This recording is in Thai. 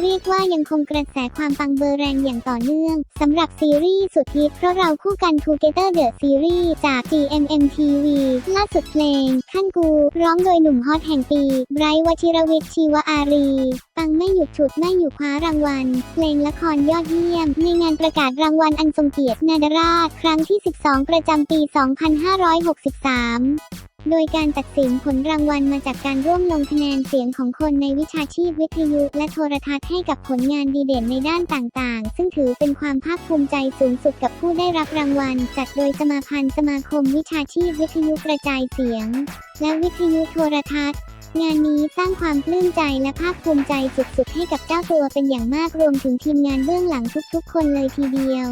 เรียกว่ายังคงกระแสความปังเบอร์แรงอย่างต่อเนื่องสำหรับซีรีส์สุดฮิตเพราะเราคู่กัน Together The Series จาก GMMTV ล่าสุดเพลง ขั้นกู ร้องโดยหนุ่มฮอตแห่งปี ไบรท์วชิรวิทย์ชีวอารี ปังไม่หยุดฉุดไม่อยู่คว้ารางวัล เพลงละครยอดเยี่ยม ในงานประกาศรางวัลอันทรงเกียรตินาดราช ครั้งที่ 12 ประจำปี 2563 โดยการตัดสินผลรางวัลมาจากการร่วมลงคะแนนเสียงของคนในวิชาชีพวิทยุและโทรทัศน์ให้กับผลงานดีเด่นในด้านต่างๆ ซึ่งถือเป็นความภาคภูมิใจสูงสุดกับผู้ได้รับรางวัล จัดโดยสมาพันธ์สมาคมวิชาชีพวิทยุกระจายเสียง และวิทยุโทรทัศน์งานนี้สร้างความปลื้มใจและภาคภูมิใจสุดๆ ให้กับเจ้าตัวเป็นอย่างมากรวมถึงทีมงานเบื้องหลังทุกๆ คนเลยทีเดียว